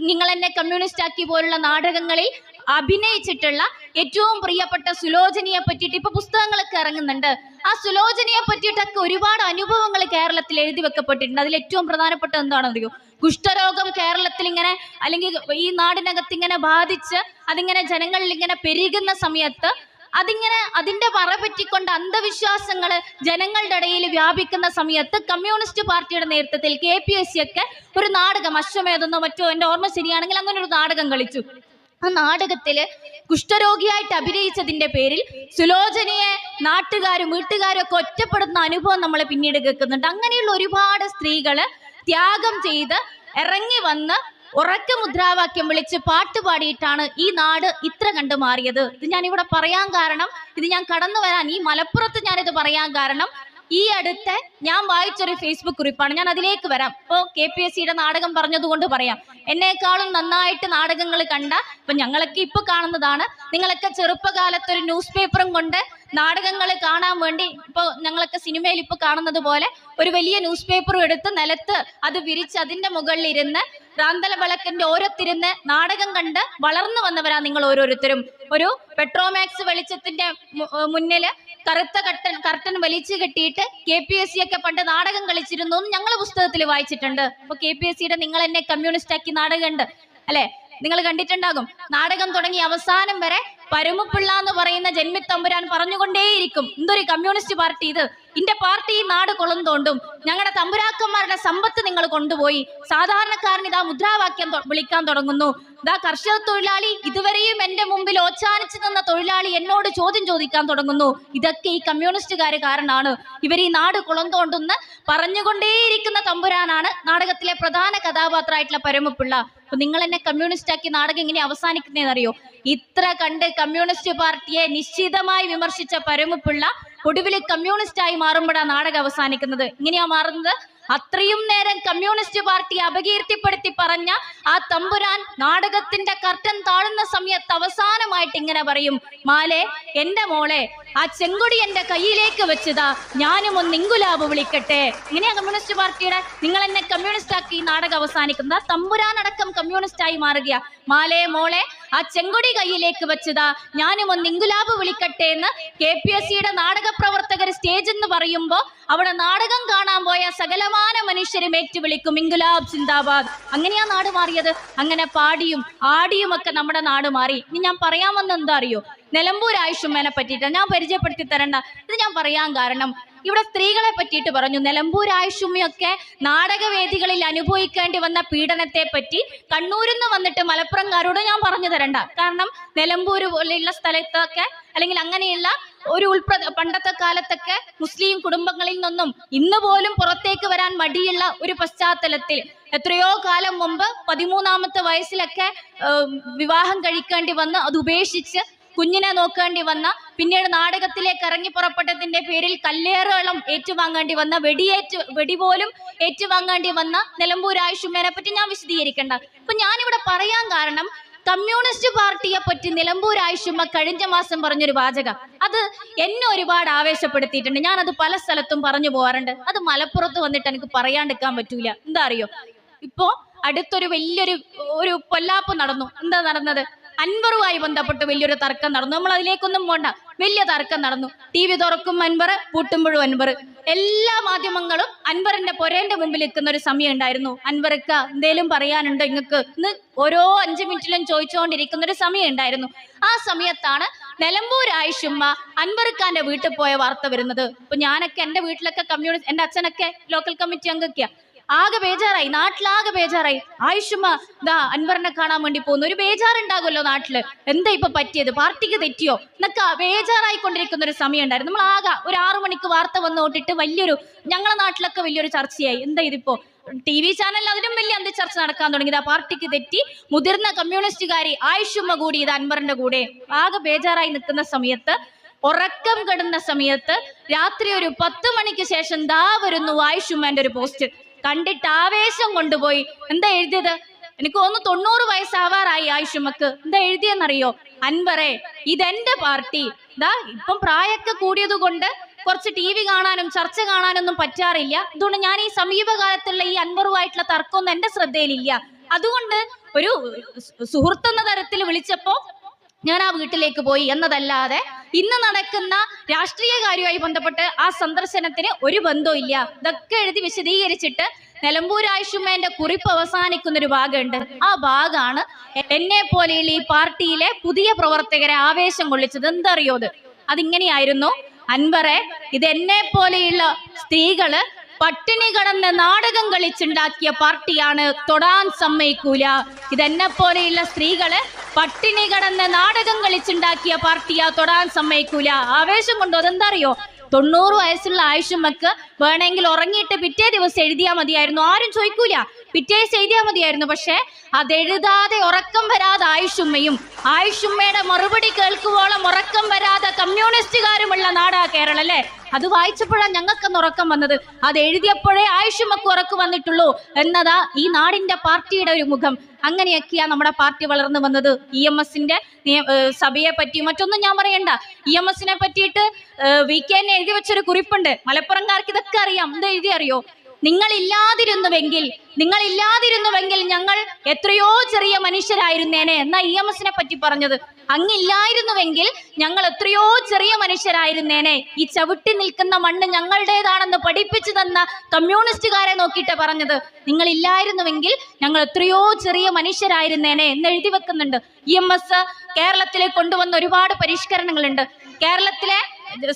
നിങ്ങൾ എന്നെ കമ്മ്യൂണിസ്റ്റ് ആക്കി പോലുള്ള നാടകങ്ങളിൽ അഭിനയിച്ചിട്ടുള്ള ഏറ്റവും പ്രിയപ്പെട്ട സുലോചനയെ പറ്റിയിട്ട് ഇപ്പൊ പുസ്തകങ്ങളൊക്കെ ഇറങ്ങുന്നുണ്ട്. ആ സുലോചനയെ പറ്റിയിട്ടൊക്കെ ഒരുപാട് അനുഭവങ്ങൾ കേരളത്തിൽ എഴുതി വെക്കപ്പെട്ടിട്ടുണ്ട്. അതിൽ ഏറ്റവും പ്രധാനപ്പെട്ട എന്താണെന്ന് അറിയോ കുഷ്ഠരോഗം കേരളത്തിൽ ഇങ്ങനെ അല്ലെങ്കിൽ ഈ നാടിനകത്ത് ഇങ്ങനെ ബാധിച്ച് അതിങ്ങനെ ജനങ്ങളിൽ ഇങ്ങനെ പെരുകുന്ന സമയത്ത് അതിങ്ങനെ അതിന്റെ പറ പറ്റിക്കൊണ്ട് അന്ധവിശ്വാസങ്ങൾ ജനങ്ങളുടെ ഇടയിൽ വ്യാപിക്കുന്ന സമയത്ത് കമ്മ്യൂണിസ്റ്റ് പാർട്ടിയുടെ നേതൃത്വത്തിൽ കെ പി എസ് സി ഒക്കെ ഒരു നാടകം അശ്വമേധെന്നോ മറ്റോ എന്റെ ഓർമ്മ ശരിയാണെങ്കിൽ അങ്ങനെ ഒരു നാടകം കളിച്ചു. ആ നാടകത്തിൽ കുഷ്ഠരോഗിയായിട്ട് അഭിനയിച്ചതിന്റെ പേരിൽ സുലോചനയെ നാട്ടുകാരും വീട്ടുകാരും ഒക്കെ ഒറ്റപ്പെടുന്ന അനുഭവം നമ്മൾ പിന്നീട് കേൾക്കുന്നുണ്ട്. അങ്ങനെയുള്ള ഒരുപാട് സ്ത്രീകൾ ത്യാഗം ചെയ്ത് ഇറങ്ങി വന്ന് ഉറക്ക മുദ്രാവാക്യം വിളിച്ച് പാട്ട് പാടിയിട്ടാണ് ഈ നാട് ഇത്ര കണ്ടു മാറിയത്. ഇത് ഞാൻ ഇവിടെ പറയാൻ കാരണം ഇത് ഞാൻ കടന്നു വരാൻ ഈ മലപ്പുറത്ത് ഞാൻ ഇത് പറയാൻ കാരണം ഈ അടുത്ത ഞാൻ വായിച്ചൊരു ഫേസ്ബുക്ക് കുറിപ്പാണ്. ഞാൻ അതിലേക്ക് വരാം. ഇപ്പോ കെ പി എസ് സിയുടെ നാടകം പറഞ്ഞതുകൊണ്ട് പറയാം. എന്നെക്കാളും നന്നായിട്ട് നാടകങ്ങൾ കണ്ട ഇപ്പൊ ഞങ്ങളൊക്കെ ഇപ്പൊ കാണുന്നതാണ്. നിങ്ങളൊക്കെ ചെറുപ്പകാലത്ത് ഒരു ന്യൂസ് പേപ്പറും കൊണ്ട് നാടകങ്ങൾ കാണാൻ വേണ്ടി ഇപ്പോൾ ഞങ്ങളൊക്കെ സിനിമയിൽ ഇപ്പോൾ കാണുന്നത് പോലെ ഒരു വലിയ ന്യൂസ് പേപ്പറും എടുത്ത് നിലത്ത് അത് വിരിച്ച് അതിന്റെ മുകളിൽ ഇരുന്ന് റാന്തല വിളക്കിന്റെ ഓരോത്തിരുന്ന് നാടകം കണ്ട് വളർന്നു വന്നവരാ നിങ്ങൾ ഓരോരുത്തരും. ഒരു പെട്രോമാക്സ് വെളിച്ചത്തിന്റെ മുന്നിൽ കറുത്ത കട്ടൻ കർട്ടൻ വലിച്ചു കെട്ടിയിട്ട് കെ പി എസ് സി ഒക്കെ പണ്ട് നാടകം കളിച്ചിരുന്നു എന്ന് ഞങ്ങൾ പുസ്തകത്തിൽ വായിച്ചിട്ടുണ്ട്. അപ്പൊ കെ പി എസ് സിയുടെ നിങ്ങൾ എന്നെ കമ്മ്യൂണിസ്റ്റ് ആക്കി നാടകമുണ്ട്. അല്ലെ? നിങ്ങൾ കണ്ടിട്ടുണ്ടാകും. നാടകം തുടങ്ങി അവസാനം വരെ പരുമുപ്പിള്ള എന്ന് പറയുന്ന ജന്മിത്തമ്പുരാൻ പറഞ്ഞുകൊണ്ടേയിരിക്കും. എന്തൊരു കമ്മ്യൂണിസ്റ്റ് പാർട്ടി ഇത്? ഇന്റെ പാർട്ടി ഈ നാട് കൊളം തോണ്ടും ഞങ്ങളുടെ തമ്പുരാക്കന്മാരുടെ സമ്പത്ത് നിങ്ങൾ കൊണ്ടുപോയി സാധാരണക്കാരൻ ഇതാ മുദ്രാവാക്യം വിളിക്കാൻ തുടങ്ങുന്നു. ഇതാ കർഷക തൊഴിലാളി ഇതുവരെയും എന്റെ മുമ്പിൽ ഓച്ചാനിച്ചു നിന്ന തൊഴിലാളി എന്നോട് ചോദ്യം ചോദിക്കാൻ തുടങ്ങുന്നു. ഇതൊക്കെ ഈ കമ്മ്യൂണിസ്റ്റുകാർ കാരണമാണ് ഇവർ ഈ നാട് കുളം തോണ്ടുന്ന പറഞ്ഞുകൊണ്ടേയിരിക്കുന്ന തമ്പുരാനാണ് നാടകത്തിലെ പ്രധാന കഥാപാത്രമായിട്ടുള്ള പരമപിള്ള. അപ്പൊ നിങ്ങൾ എന്നെ കമ്മ്യൂണിസ്റ്റ് ആക്കി നാടകം എങ്ങനെ അവസാനിക്കുന്നതെന്നറിയോ ഇത്ര കണ്ട് കമ്മ്യൂണിസ്റ്റ് പാർട്ടിയെ നിശ്ചിതമായി വിമർശിച്ച പരമപ്പിള്ള ഒടുവിൽ കമ്മ്യൂണിസ്റ്റ് ആയി മാറുമ്പോഴാണ് നാടകം അവസാനിക്കുന്നത്. ഇങ്ങനെയാ മാറുന്നത്? അത്രയും നേരം കമ്മ്യൂണിസ്റ്റ് പാർട്ടി അപകീർത്തിപ്പെടുത്തി പറഞ്ഞ ആ തമ്പുരാൻ നാടകത്തിന്റെ കർട്ടൻ താഴുന്ന സമയത്ത് അവസാനമായിട്ട് ഇങ്ങനെ പറയും മാലെ എന്റെ മോളെ ആ ചെങ്കൊടി എന്റെ കയ്യിലേക്ക് വെച്ചതാ. ഞാനും ഒന്ന് ഇങ്കുലാബ് വിളിക്കട്ടെ. ഇങ്ങനെയാ കമ്മ്യൂണിസ്റ്റ് പാർട്ടിയുടെ നിങ്ങൾ എന്നെ കമ്മ്യൂണിസ്റ്റ് ആക്കി ഈ നാടകം അവസാനിക്കുന്ന തമ്പുരാനടക്കം കമ്മ്യൂണിസ്റ്റ് ആയി മാറുക മാലേ മോളെ ആ ചെങ്കൊടി കയ്യിലേക്ക് വെച്ചതാ. ഞാനും ഒന്ന് ഇങ്കുലാബ് വിളിക്കട്ടെ എന്ന് കെ പി എസ് സിയുടെ നാടക പ്രവർത്തകർ സ്റ്റേജ് എന്ന് പറയുമ്പോൾ അവിടെ നാടകം കാണാൻ പോയ സകലമാന മനുഷ്യരും ഏറ്റുവിളിക്കും ഇങ്കുലാബ് സിന്ദാബാദ്. അങ്ങനെയാ നാട് മാറിയത്. അങ്ങനെ പാടിയും ആടിയും ഒക്കെ നമ്മുടെ നാട് മാറി. ഇനി ഞാൻ പറയാൻ എന്താ അറിയോ? നിലമ്പൂർ ആയുഷുമ്മേനെ പറ്റിയിട്ട് ഞാൻ പരിചയപ്പെടുത്തി തരണ്ട. ഇത് ഞാൻ പറയാൻ കാരണം ഇവിടെ സ്ത്രീകളെ പറ്റിയിട്ട് പറഞ്ഞു. നിലമ്പൂർ ആയുഷുമ്മയൊക്കെ നാടകവേദികളിൽ അനുഭവിക്കേണ്ടി വന്ന പീഡനത്തെ പറ്റി കണ്ണൂരിൽ നിന്ന് വന്നിട്ട് മലപ്പുറംകാരോട് ഞാൻ പറഞ്ഞു തരണ്ട. കാരണം നിലമ്പൂർ പോലെയുള്ള സ്ഥലത്തൊക്കെ അല്ലെങ്കിൽ അങ്ങനെയുള്ള ഒരു ഉൾപ്ര പണ്ടത്തെ കാലത്തൊക്കെ മുസ്ലിം കുടുംബങ്ങളിൽ നിന്നും ഇന്ന് പോലും പുറത്തേക്ക് വരാൻ മടിയുള്ള ഒരു പശ്ചാത്തലത്തിൽ എത്രയോ കാലം മുമ്പ് പതിമൂന്നാമത്തെ വയസ്സിലൊക്കെ വിവാഹം കഴിക്കേണ്ടി വന്ന് അത് ഉപേക്ഷിച്ച് കുഞ്ഞിനെ നോക്കേണ്ടി വന്ന പിന്നീട് നാടകത്തിലേക്ക് ഇറങ്ങി പുറപ്പെട്ടതിന്റെ പേരിൽ കല്ലേറുകളും ഏറ്റുവാങ്ങേണ്ടി വന്ന വെടിയേറ്റ് വെടി പോലും ഏറ്റുവാങ്ങേണ്ടി വന്ന നിലമ്പൂർ ആയുഷുമേനെ പറ്റി ഞാൻ വിശദീകരിക്കേണ്ട. ഇപ്പൊ ഞാനിവിടെ പറയാൻ കാരണം കമ്മ്യൂണിസ്റ്റ് പാർട്ടിയെ പറ്റി നിലമ്പൂർ ആയുഷുമ്മ കഴിഞ്ഞ മാസം പറഞ്ഞൊരു വാചകം. അത് എന്നെ ഒരുപാട് ആവേശപ്പെടുത്തിയിട്ടുണ്ട്. ഞാൻ അത് പല സ്ഥലത്തും പറഞ്ഞു പോകാറുണ്ട് അത് മലപ്പുറത്ത് വന്നിട്ട് എനിക്ക് പറയാണ്ടിരിക്കാൻ പറ്റൂല. എന്താ അറിയോ? ഇപ്പോ അടുത്തൊരു വലിയൊരു ഒരു പൊല്ലാപ്പ് നടന്നു. എന്താ നടന്നത്? അൻവറുമായി ബന്ധപ്പെട്ട് വലിയൊരു തർക്കം നടന്നു. നമ്മൾ അതിലേക്കൊന്നും പോണ്ട. വലിയ തർക്കം നടന്നു. ടി വി തുറക്കും അൻവർ പൂട്ടുമ്പോഴും അൻവർ എല്ലാ മാധ്യമങ്ങളും അൻവറിന്റെ പൊരേന്റെ മുമ്പിൽ നിൽക്കുന്ന ഒരു സമയം ഉണ്ടായിരുന്നു. അൻവർക്ക് എന്തേലും പറയാനുണ്ടോ നിങ്ങൾക്ക് ഇന്ന് ഓരോ അഞ്ചു മിനിറ്റിലും ചോദിച്ചുകൊണ്ടിരിക്കുന്ന ഒരു സമയം ഉണ്ടായിരുന്നു. ആ സമയത്താണ് നിലമ്പൂർ ആയിഷുമ്മ അൻവർ വീട്ടിൽ പോയ വാർത്ത വരുന്നത്. ഇപ്പൊ ഞാനൊക്കെ എന്റെ വീട്ടിലൊക്കെ കമ്മ്യൂണിസ്റ്റ് എന്റെ അച്ഛനൊക്കെ ലോക്കൽ കമ്മിറ്റി അംഗൊക്കെയാ. ആകെ ബേജാറായി. നാട്ടിലാകെ ബേജാറായി. ആയുഷമ്മ ദാ അൻവറിനെ കാണാൻ വേണ്ടി പോകുന്നു. ഒരു ബേജാറുണ്ടാകുമല്ലോ നാട്ടിൽ. എന്താ ഇപ്പൊ പറ്റിയത്? പാർട്ടിക്ക് തെറ്റിയോ? എന്നൊക്കെ ബേജാറായി കൊണ്ടിരിക്കുന്ന ഒരു സമയം ഉണ്ടായിരുന്നു. നമ്മൾ ആകെ ഒരു ആറു മണിക്ക് വാർത്ത വന്നു തൊട്ടിട്ട് വലിയൊരു ഞങ്ങളെ നാട്ടിലൊക്കെ വലിയൊരു ചർച്ചയായി. എന്താ ഇതിപ്പോ? ടി വി ചാനലിൽ അതിലും വലിയ എന്ത് ചർച്ച നടക്കാൻ തുടങ്ങിയത് ആ പാർട്ടിക്ക് തെറ്റി മുതിർന്ന കമ്മ്യൂണിസ്റ്റുകാരി ആയുഷുമ്മ കൂടി ഇത് അൻവറിന്റെ കൂടെ ആകെ ബേജാറായി നിൽക്കുന്ന സമയത്ത് ഉറക്കം കെടുന്ന സമയത്ത് രാത്രി ഒരു പത്ത് മണിക്ക് ശേഷം ദാ വരുന്നു ആയുഷുമ്മന്റെ ഒരു പോസ്റ്റ്. കണ്ടിട്ട് ആവേശം കൊണ്ടുപോയി. എന്താ എഴുതിയത്? എനിക്ക് തോന്നുന്നു തൊണ്ണൂറ് വയസ്സാവാറായി ആയുഷുമ്മക്ക് എന്താ എഴുതിയെന്നറിയോ? അൻവറെ ഇതെന്റെ പാർട്ടി. ദാ ഇപ്പം പ്രായൊക്കെ കൂടിയത് കൊണ്ട് കുറച്ച് ടി വി കാണാനും ചർച്ച കാണാനൊന്നും പറ്റാറില്ല. അതുകൊണ്ട് ഞാൻ ഈ സമീപകാലത്തുള്ള ഈ അൻവറുമായിട്ടുള്ള തർക്കമൊന്നും എന്റെ ശ്രദ്ധയിലില്ല. അതുകൊണ്ട് ഒരു സുഹൃത്തെന്ന തരത്തിൽ വിളിച്ചപ്പോ ഞാൻ ആ വീട്ടിലേക്ക് പോയി എന്നതല്ലാതെ ഇന്ന് നടക്കുന്ന രാഷ്ട്രീയ കാര്യവുമായി ബന്ധപ്പെട്ട് ആ സന്ദർശനത്തിന് ഒരു ബന്ധവും ഇല്ല. ഇതൊക്കെ എഴുതി വിശദീകരിച്ചിട്ട് നിലമ്പൂർ ആയുഷുമേന്റെ കുറിപ്പ് അവസാനിക്കുന്ന ഒരു ഭാഗമുണ്ട്. ആ ഭാഗമാണ് എന്നെ പോലെയുള്ള ഈ പാർട്ടിയിലെ പുതിയ പ്രവർത്തകരെ ആവേശം കൊള്ളിച്ചത്. എന്തറിയോ അത്? അതിങ്ങനെയായിരുന്നു. അൻവറെ ഇത് എന്നെ പോലെയുള്ള സ്ത്രീകൾ പട്ടിണി കടന്ന് നാടകം കളിച്ചുണ്ടാക്കിയ പാർട്ടിയാണ് തൊടാൻ സമ്മയിക്കൂല ഇതെന്നെ പോലെയുള്ള സ്ത്രീകൾ പട്ടിണി കടന്ന് നാടകം കളിച്ചുണ്ടാക്കിയ പാർട്ടിയാ തൊടാൻ സമ്മയിക്കൂല ആവേശം കൊണ്ടോ അതെന്താ അറിയോ തൊണ്ണൂറ് വയസ്സുള്ള ആയുഷമ്മക്ക് വേണമെങ്കിൽ ഉറങ്ങിയിട്ട് പിറ്റേ ദിവസം എഴുതിയാൽ മതിയായിരുന്നു. ആരും ചോദിക്കൂല. പിറ്റേ ദിവസം എഴുതിയാൽ മതിയായിരുന്നു. പക്ഷെ അതെഴുതാതെ ഉറക്കം വരാതെ ആയുഷുമ്മയും ആയുഷുമ്മയുടെ മറുപടി കേൾക്കുവോളം ഉറക്കം വരാതെ കമ്മ്യൂണിസ്റ്റുകാരുമുള്ള നാടാ കേരളം അല്ലേ? അത് വായിച്ചപ്പോഴാണ് ഞങ്ങൾക്കൊന്ന് ഉറക്കം വന്നത്. അത് എഴുതിയപ്പോഴേ ആയുഷുമ്മക്ക് ഉറക്കു വന്നിട്ടുള്ളൂ എന്നതാ ഈ നാടിന്റെ പാർട്ടിയുടെ ഒരു മുഖം. അങ്ങനെയൊക്കെയാ നമ്മുടെ പാർട്ടി വളർന്നു വന്നത്. ഇ എം എസിന്റെ സഭയെ പറ്റി മറ്റൊന്നും ഞാൻ പറയണ്ട. ഇ എം എസിനെ പറ്റിയിട്ട് വി കെ എഴുതി വെച്ചൊരു കുറിപ്പുണ്ട്. മലപ്പുറംകാർക്ക് ഇതൊക്കെ അറിയാം. എന്താ എഴുതി അറിയോ? നിങ്ങൾ ഇല്ലാതിരുന്നുവെങ്കിൽ ഞങ്ങൾ എത്രയോ ചെറിയ മനുഷ്യരായിരുന്നേനെ എന്നാ ഇ എം എസിനെ പറ്റി പറഞ്ഞത്. അങ്ങില്ലായിരുന്നുവെങ്കിൽ ഞങ്ങൾ എത്രയോ ചെറിയ മനുഷ്യരായിരുന്നേനെ. ഈ ചവിട്ടി നിൽക്കുന്ന മണ്ണ് ഞങ്ങളുടേതാണെന്ന് പഠിപ്പിച്ചു തന്ന കമ്മ്യൂണിസ്റ്റുകാരെ നോക്കിയിട്ട് പറഞ്ഞത്. നിങ്ങൾ ഇല്ലായിരുന്നുവെങ്കിൽ ഞങ്ങൾ എത്രയോ ചെറിയ മനുഷ്യരായിരുന്നേനെ എന്ന് എഴുതി വെക്കുന്നുണ്ട്. ഇ എം എസ് കേരളത്തിലേക്ക് കൊണ്ടുവന്ന ഒരുപാട് പരിഷ്കരണങ്ങളുണ്ട്. കേരളത്തിലെ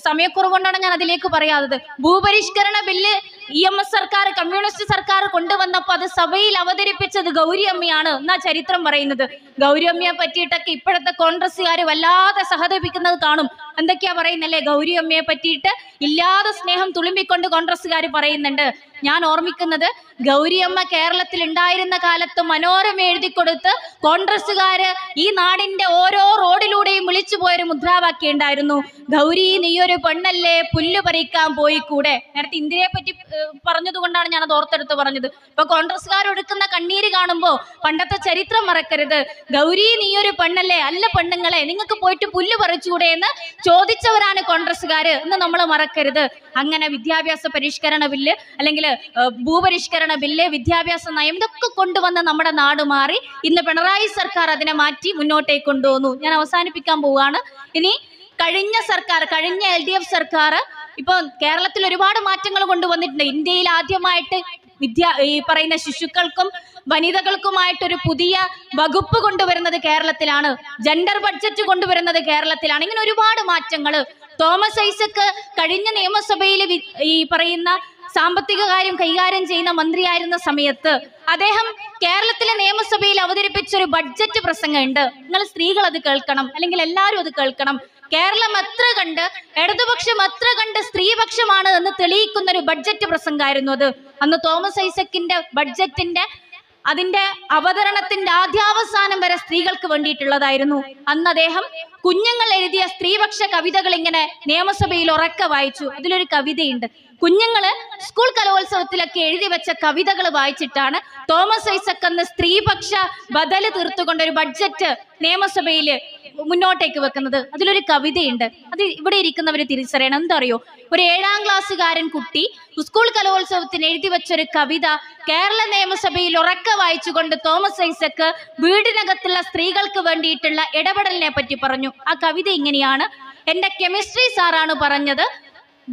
സമയക്കുറവുകൊണ്ടാണ് ഞാൻ അതിലേക്ക് പറയാത്തത്. ഭൂപരിഷ്കരണ ബില്ല് ഇ എം എസ് സർക്കാർ കമ്മ്യൂണിസ്റ്റ് സർക്കാർ കൊണ്ടുവന്നപ്പോൾ അത് സഭയിൽ അവതരിപ്പിച്ചത് ഗൗരി അമ്മയാണ് എന്നാ ചരിത്രം പറയുന്നത്. ഗൗരിയമ്മയെ പറ്റിയിട്ടൊക്കെ ഇപ്പോഴത്തെ കോൺഗ്രസ്സുകാർ വല്ലാതെ സഹതപിക്കുന്നത് കാണും. എന്തൊക്കെയാ പറയുന്നല്ലേ? ഗൗരി അമ്മയെ പറ്റിയിട്ട് ഇല്ലാതെ സ്നേഹം തുളുമ്പിക്കൊണ്ട് കോൺഗ്രസ്സുകാർ പറയുന്നുണ്ട്. ഞാൻ ഓർമ്മിക്കുന്നത് ഗൗരിയമ്മ കേരളത്തിൽ ഉണ്ടായിരുന്ന കാലത്ത് മനോരമ എഴുതി കൊടുത്ത് കോൺഗ്രസ്സുകാര് ഈ നാടിന്റെ ഓരോ റോഡിലൂടെയും വിളിച്ചു പോയൊരു മുദ്രാവാക്യം ഉണ്ടായിരുന്നു. ഗൗരി നീയൊരു പെണ്ണല്ലേ? പുല്ല് പറിക്കാൻ പോയി കൂടെ നേരത്തെ ഇന്ദിരയെ പറ്റി പറഞ്ഞതുകൊണ്ടാണ് ഞാൻ അത് ഓർത്തെടുത്ത് പറഞ്ഞത്. ഇപ്പൊ കോൺഗ്രസ്സുകാർ ഒടുക്കുന്ന കണ്ണീര് കാണുമ്പോ പണ്ടത്തെ ചരിത്രം മറക്കരുത്. ഗൗരി നീയൊരു പെണ്ണല്ലേ? അല്ല പെണ്ണുങ്ങളെ നിങ്ങൾക്ക് പോയിട്ട് പുല്ല് പറിച്ചുകൂടെ എന്ന് ചോദിച്ചവരാണ് കോൺഗ്രസ്സുകാർ എന്ന് നമ്മൾ മറക്കരുത്. അങ്ങനെ വിദ്യാഭ്യാസ പരിഷ്കരണ ബില്ല് അല്ലെങ്കിൽ ഭൂപരിഷ്കരണ ബില്ല് വിദ്യാഭ്യാസ നയം ഇതൊക്കെ കൊണ്ടുവന്ന് നമ്മുടെ നാട് മാറി ഇന്ന് പിണറായി സർക്കാർ അതിനെ മാറ്റി മുന്നോട്ടേക്ക് കൊണ്ടുവന്നു. ഞാൻ അവസാനിപ്പിക്കാൻ പോവുകയാണ്. ഇനി കഴിഞ്ഞ സർക്കാർ കഴിഞ്ഞ എൽ സർക്കാർ ഇപ്പൊ കേരളത്തിൽ ഒരുപാട് മാറ്റങ്ങൾ കൊണ്ടുവന്നിട്ടുണ്ട്. ഇന്ത്യയിൽ ആദ്യമായിട്ട് വിദ്യ ഈ പറയുന്ന ശിശുക്കൾക്കും വനിതകൾക്കുമായിട്ടൊരു പുതിയ വകുപ്പ് കൊണ്ടുവരുന്നത് കേരളത്തിലാണ്. ജെൻഡർ ബഡ്ജറ്റ് കൊണ്ടുവരുന്നത് കേരളത്തിലാണ്. ഇങ്ങനെ ഒരുപാട് മാറ്റങ്ങൾ തോമസ് ഐസക്ക് കഴിഞ്ഞ നിയമസഭയിൽ ഈ പറയുന്ന സാമ്പത്തിക കാര്യം കൈകാര്യം ചെയ്യുന്ന മന്ത്രിയായിരുന്ന സമയത്ത് അദ്ദേഹം കേരളത്തിലെ നിയമസഭയിൽ അവതരിപ്പിച്ച ഒരു ബഡ്ജറ്റ് പ്രസംഗമുണ്ട്. നിങ്ങൾ സ്ത്രീകൾ അത് കേൾക്കണം. അല്ലെങ്കിൽ എല്ലാവരും അത് കേൾക്കണം. കേരളം എത്ര കണ്ട് ഇടതുപക്ഷം എത്ര കണ്ട് സ്ത്രീപക്ഷമാണ് എന്ന് തെളിയിക്കുന്ന ഒരു ബഡ്ജറ്റ് പ്രസംഗമായിരുന്നു അത്. അന്ന് തോമസ് ഐസക്കിന്റെ ബഡ്ജറ്റിന്റെ അതിന്റെ അവതരണത്തിന്റെ ആദ്യാവസാനം വരെ സ്ത്രീകൾക്ക് വേണ്ടിയിട്ടുള്ളതായിരുന്നു. അന്ന് അദ്ദേഹം കുഞ്ഞുങ്ങൾ എഴുതിയ സ്ത്രീപക്ഷ കവിതകൾ ഇങ്ങനെ നിയമസഭയിൽ ഉറക്കെ വായിച്ചു. അതിലൊരു കവിതയുണ്ട്. കുഞ്ഞുങ്ങൾ സ്കൂൾ കലോത്സവത്തിലൊക്കെ എഴുതി വെച്ച കവിതകൾ വായിച്ചിട്ടാണ് തോമസ് ഐസക് അന്ന് സ്ത്രീപക്ഷ ബദൽ തീർത്തുകൊണ്ട് ഒരു ബഡ്ജറ്റ് നിയമസഭയിൽ മുന്നോട്ടേക്ക് വെക്കുന്നത്. അതിലൊരു കവിതയുണ്ട്. അത് ഇവിടെ ഇരിക്കുന്നവർ തിരിച്ചറിയണം. എന്തറിയോ? ഒരു ഏഴാം ക്ലാസ്സുകാരൻ കുട്ടി സ്കൂൾ കലോത്സവത്തിന് എഴുതി വെച്ചൊരു കവിത കേരള നിയമസഭയിൽ ഉറക്കെ വായിച്ചുകൊണ്ട് തോമസ് ഐസക്ക് വീടിനകത്തുള്ള സ്ത്രീകൾക്ക് വേണ്ടിയിട്ടുള്ള ഇടപെടലിനെ പറ്റി പറഞ്ഞു. ആ കവിത ഇങ്ങനെയാണ്. എന്റെ കെമിസ്ട്രി സാറാണ് പറഞ്ഞത്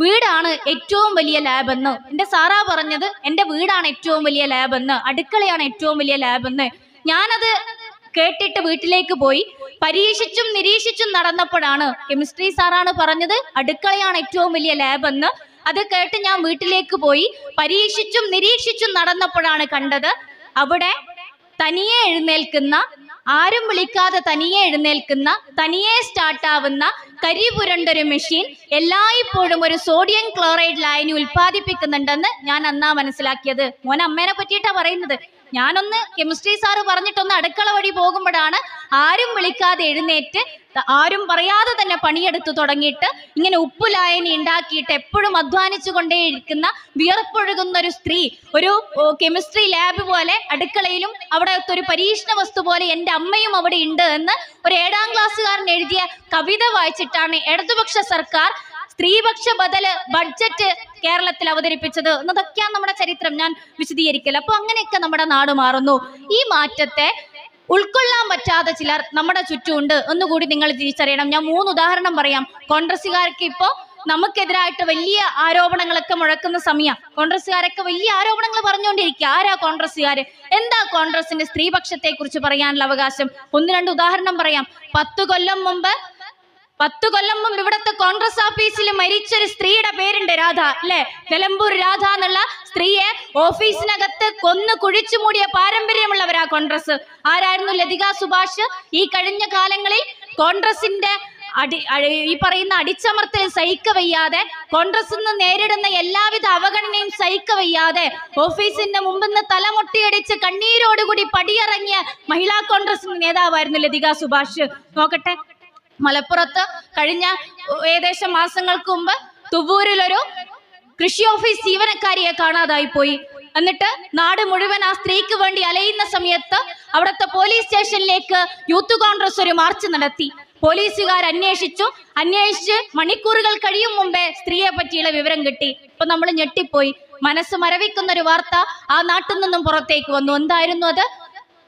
വീടാണ് ഏറ്റവും വലിയ ലാബ് എന്ന് എന്റെ സാറാ പറഞ്ഞത് എന്റെ വീടാണ് ഏറ്റവും വലിയ ലാബ് എന്ന് അടുക്കളയാണ് ഏറ്റവും വലിയ ലാബ് എന്ന് ഞാനത് കേട്ടിട്ട് വീട്ടിലേക്ക് പോയി. പരീക്ഷിച്ചും നിരീക്ഷിച്ചും നടന്നപ്പോഴാണ് കെമിസ്ട്രി സാറാണ് പറഞ്ഞത്. അടുക്കളയാണ് ഏറ്റവും വലിയ ലാബ് എന്ന്. അത് കേട്ട് ഞാൻ വീട്ടിലേക്ക് പോയി പരീക്ഷിച്ചും നിരീക്ഷിച്ചും നടന്നപ്പോഴാണ് കണ്ടത്. അവിടെ തനിയെ എഴുന്നേൽക്കുന്ന ആരും വിളിക്കാതെ തനിയെ എഴുന്നേൽക്കുന്ന തനിയെ സ്റ്റാർട്ടാവുന്ന കരി പുരണ്ടൊരു മെഷീൻ എല്ലായ്പ്പോഴും ഒരു സോഡിയം ക്ലോറൈഡ് ലായനി ഉൽപ്പാദിപ്പിക്കുന്നുണ്ടെന്ന് ഞാൻ അന്നാ മനസ്സിലാക്കിയത്. മോൻ അമ്മേനെ പറ്റിയിട്ടാ പറയുന്നത്. ഞാനൊന്ന് കെമിസ്ട്രി സാറ് പറഞ്ഞിട്ടൊന്ന് അടുക്കള വഴി പോകുമ്പോഴാണ് ആരും വിളിക്കാതെ എഴുന്നേറ്റ് ആരും പറയാതെ തന്നെ പണിയെടുത്തു തുടങ്ങിയിട്ട് ഇങ്ങനെ ഉപ്പുലായനി ഉണ്ടാക്കിയിട്ട് എപ്പോഴും അധ്വാനിച്ചു കൊണ്ടേയിരിക്കുന്ന വിയർപ്പൊഴുകുന്ന ഒരു സ്ത്രീ. ഒരു കെമിസ്ട്രി ലാബ് പോലെ അടുക്കളയിലും അവിടെ ഒരു പരീക്ഷണ വസ്തു പോലെ എന്റെ അമ്മയും അവിടെ ഉണ്ട് എന്ന് ഒരു ഏഴാം ക്ലാസ്സുകാരൻ എഴുതിയ കവിത വായിച്ചിട്ടാണ് ഇടതുപക്ഷ സർക്കാർ സ്ത്രീപക്ഷ ബദൽ ബഡ്ജറ്റ് കേരളത്തിൽ അവതരിപ്പിച്ചത്. എന്നതൊക്കെയാണ് നമ്മുടെ ചരിത്രം. ഞാൻ വിശദീകരിക്കൽ അപ്പൊ അങ്ങനെയൊക്കെ നമ്മുടെ നാട് മാറുന്നു. ഈ മാറ്റത്തെ ഉൾക്കൊള്ളാൻ പറ്റാതെ ചിലർ നമ്മുടെ ചുറ്റുമുണ്ട് എന്നുകൂടി നിങ്ങൾ തിരിച്ചറിയണം. ഞാൻ മൂന്ന് ഉദാഹരണം പറയാം. കോൺഗ്രസ്സുകാർക്ക് ഇപ്പോ നമുക്കെതിരായിട്ട് വലിയ ആരോപണങ്ങളൊക്കെ മുഴക്കുന്ന സമയം. കോൺഗ്രസ്സുകാരൊക്കെ വലിയ ആരോപണങ്ങൾ പറഞ്ഞുകൊണ്ടിരിക്കുക. ആരാ കോൺഗ്രസ്സുകാര്? എന്താ കോൺഗ്രസിന്റെ സ്ത്രീപക്ഷത്തെ കുറിച്ച് പറയാനുള്ള അവകാശം? ഒന്ന് രണ്ട് ഉദാഹരണം പറയാം. പത്തു കൊല്ലം മുമ്പ് പത്തു കൊല്ലം മുമ്പ് ഇവിടുത്തെ കോൺഗ്രസ് ഓഫീസിൽ മരിച്ചൊരു സ്ത്രീയുടെ പേരുണ്ട് രാധ അല്ലെ? നിലമ്പൂർ രാധ എന്നുള്ള സ്ത്രീയെ ഓഫീസിനകത്ത് കൊന്നു കുഴിച്ചു മൂടിയ പാരമ്പര്യമുള്ളവരാ കോൺഗ്രസ്. ആരായിരുന്നു ലതിക സുഭാഷ്? ഈ കഴിഞ്ഞ കാലങ്ങളിൽ കോൺഗ്രസിന്റെ അടി ഈ പറയുന്ന അടിച്ചമർത്തൽ സഹിക്ക വയ്യാതെ കോൺഗ്രസ് നിന്ന് നേരിടുന്ന എല്ലാവിധ അവഗണനയും സഹിക്ക വയ്യാതെ ഓഫീസിന്റെ മുമ്പിൽ നിന്ന് തലമുട്ടിയടിച്ച് കണ്ണീരോടുകൂടി പടിയിറങ്ങിയ മഹിളാ കോൺഗ്രസ് നേതാവായിരുന്നു ലതിക സുഭാഷ്. നോക്കട്ടെ. മലപ്പുറത്ത് കഴിഞ്ഞ ഏകദേശം മാസങ്ങൾക്ക് മുമ്പ് തുവൂരിലൊരു കൃഷി ഓഫീസ് ജീവനക്കാരിയെ കാണാതായി പോയി. എന്നിട്ട് നാട് മുഴുവൻ ആ സ്ത്രീക്ക് വേണ്ടി അലയുന്ന സമയത്ത് അവിടുത്തെ പോലീസ് സ്റ്റേഷനിലേക്ക് യൂത്ത് കോൺഗ്രസ് ഒരു മാർച്ച് നടത്തി. പോലീസുകാർ അന്വേഷിച്ചു. അന്വേഷിച്ച് മണിക്കൂറുകൾ കഴിയും മുമ്പേ സ്ത്രീയെ പറ്റിയുള്ള വിവരം കിട്ടി. ഇപ്പൊ നമ്മൾ ഞെട്ടിപ്പോയി. മനസ്സ് മരവിക്കുന്ന ഒരു വാർത്ത ആ നാട്ടിൽ നിന്നും പുറത്തേക്ക് വന്നു. എന്തായിരുന്നു അത്?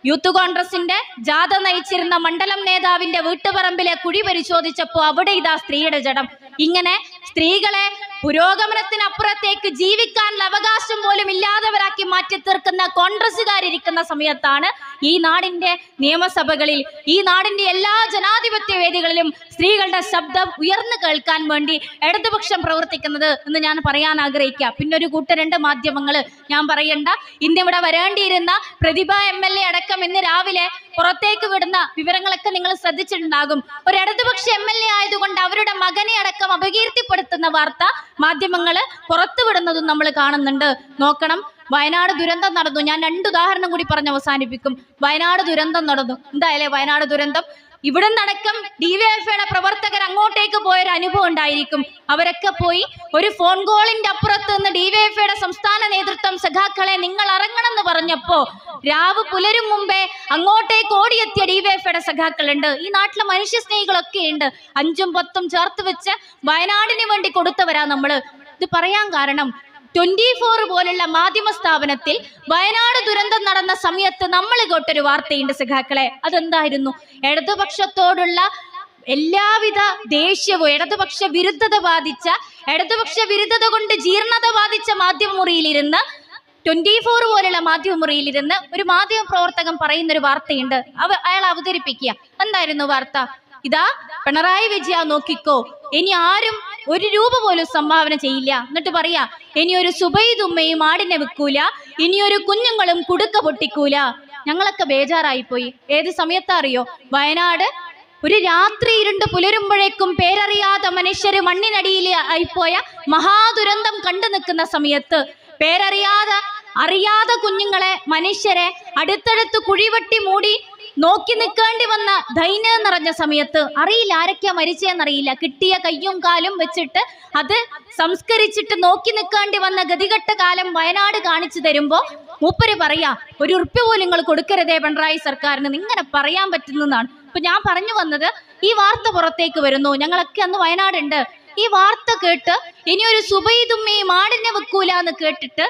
യൂത്ത് കോൺഗ്രസിന്റെ ജാത നയിച്ചിരുന്ന മണ്ഡലം നേതാവിന്റെ വീട്ടുപറമ്പിലെ കുഴി പരിശോധിച്ചപ്പോ അവിടെ ഇതാ സ്ത്രീയുടെ ജഡം. ഇങ്ങനെ സ്ത്രീകളെ പുരോഗമനത്തിനപ്പുറത്തേക്ക് ജീവിക്കാനുള്ള അവകാശം പോലും ഇല്ലാത്തവരാക്കി മാറ്റി തീർക്കുന്ന കോൺഗ്രസ്സുകാരിരിക്കുന്ന സമയത്താണ് ഈ നാടിന്റെ നിയമസഭകളിൽ ഈ നാടിന്റെ എല്ലാ ജനാധിപത്യ വേദികളിലും സ്ത്രീകളുടെ ശബ്ദം ഉയർന്നു കേൾക്കാൻ വേണ്ടി ഇടതുപക്ഷം പ്രവർത്തിക്കുന്നത് എന്ന് ഞാൻ പറയാൻ ആഗ്രഹിക്കുക. പിന്നെ ഒരു കൂട്ടരുണ്ട് മാധ്യമങ്ങൾ ഞാൻ പറയണ്ട. ഇന്ന് ഇവിടെ വരേണ്ടിയിരുന്ന പ്രതിഭ എം എൽ എ അടക്കം ഇന്ന് രാവിലെ പുറത്തേക്ക് വിടുന്ന വിവരങ്ങളൊക്കെ നിങ്ങൾ ശ്രദ്ധിച്ചിട്ടുണ്ടാകും. ഒരു ഇടതുപക്ഷ എം എൽ എ ആയതുകൊണ്ട് അവരുടെ മകനെ അടക്കം അപകീർത്തിപ്പെടുത്തുന്ന വാർത്ത മാധ്യമങ്ങൾ പുറത്തു വിടുന്നതും നമ്മൾ കാണുന്നുണ്ട്. നോക്കണം വയനാട് ദുരന്തം നടന്നു. ഞാൻ രണ്ട് ഉദാഹരണം കൂടി പറഞ്ഞ് അവസാനിപ്പിക്കും. വയനാട് ദുരന്തം നടന്നു. എന്തായാലേ വയനാട് ദുരന്തം ഇവിടെ നിന്നടക്കം ഡിവൈഎഫ്ഐയുടെ പ്രവർത്തകർ അങ്ങോട്ടേക്ക് പോയൊരു അനുഭവം ഉണ്ടായിരിക്കും. അവരൊക്കെ പോയി ഒരു ഫോൺ കോളിന്റെ അപ്പുറത്ത് നിന്ന് ഡിവൈഎഫ്ഐയുടെ സംസ്ഥാന നേതൃത്വം സഖാക്കളെ നിങ്ങൾ ഇറങ്ങണം എന്ന് പറഞ്ഞപ്പോ രാവ് പുലരും മുമ്പേ അങ്ങോട്ടേക്ക് ഓടിയെത്തിയ ഡിവൈഎഫ്ഐയുടെ സഖാക്കളുണ്ട്. ഈ നാട്ടിലെ മനുഷ്യ സ്നേഹികളൊക്കെ ഉണ്ട്. അഞ്ചും പത്തും ചേർത്ത് വെച്ച് വയനാടിന് വേണ്ടി കൊടുത്തവരാ നമ്മൾ. ഇത് പറയാൻ കാരണം ട്വന്റി ഫോർ പോലുള്ള മാധ്യമ സ്ഥാപനത്തിൽ വയനാട് ദുരന്തം നടന്ന സമയത്ത് നമ്മൾ കേട്ടൊരു വാർത്തയുണ്ട് സഖാക്കളെ. അതെന്തായിരുന്നു? ഇടതുപക്ഷത്തോടുള്ള എല്ലാവിധ ദേഷ്യവും ഇടതുപക്ഷ വിരുദ്ധത ബാധിച്ച ഇടതുപക്ഷ വിരുദ്ധത കൊണ്ട് ജീർണത ബാധിച്ച മാധ്യമമുറിയിലിരുന്ന് ട്വന്റി ഫോർ പോലുള്ള മാധ്യമമുറിയിലിരുന്ന് ഒരു മാധ്യമ പ്രവർത്തകൻ പറയുന്ന ഒരു വാർത്തയുണ്ട്. അവ അയാൾ അവതരിപ്പിക്കുക. എന്തായിരുന്നു വാർത്ത? ഇതാ പിണറായി വിജയ നോക്കിക്കോ. ഇനി ആരും ഒരു രൂപ പോലും സംഭാവന ചെയ്യില്ല. എന്നിട്ട് പറയാ ഇനി ഒരു സുബൈദുമ്മയും ആടിനെ വെക്കൂല ഇനിയൊരു കുഞ്ഞുങ്ങളും കുടുക്ക പൊട്ടിക്കൂല. ഞങ്ങളൊക്കെ ബേജാറായി പോയി ഏത് സമയത്താ അറിയോ? വയനാട് ഒരു രാത്രി ഇരുണ്ട് പുലരുമ്പോഴേക്കും പേരറിയാത്ത മനുഷ്യര് മണ്ണിനടിയിൽ ആയിപ്പോയ മഹാദുരന്തം കണ്ടു നിൽക്കുന്ന സമയത്ത് പേരറിയാതെ അറിയാതെ കുഞ്ഞുങ്ങളെ മനുഷ്യരെ അടുത്തടുത്ത് കുഴിവെട്ടി മൂടി നോക്കി നിൽക്കേണ്ടി വന്ന ദൈന്യം നിറഞ്ഞ സമയത്ത് അറിയില്ല ആരൊക്കെയാ മരിച്ചതെന്നറിയില്ല. കിട്ടിയ കയ്യും കാലും വെച്ചിട്ട് അത് സംസ്കരിച്ചിട്ട് നോക്കി നിൽക്കേണ്ടി വന്ന ഗതികെട്ട കാലം വയനാട് കാണിച്ചു തരുമ്പോ മൂപ്പര് പറയാ ഒരു ഉറുപ്പ്യ പോലും നിങ്ങൾ കൊടുക്കരുതേ പിണറായി സർക്കാരിന്. ഇങ്ങനെ പറയാൻ പറ്റുന്നതാണ്. ഇപ്പൊ ഞാൻ പറഞ്ഞു വന്നത് ഈ വാർത്ത പുറത്തേക്ക് വരുന്നു. ഞങ്ങളൊക്കെ അന്ന് വയനാടുണ്ട്. ഈ വാർത്ത കേട്ട് ഇനി ഒരു സുബൈദുമ്മയും മാടിനെ വെക്കൂല എന്ന് കേട്ടിട്ട്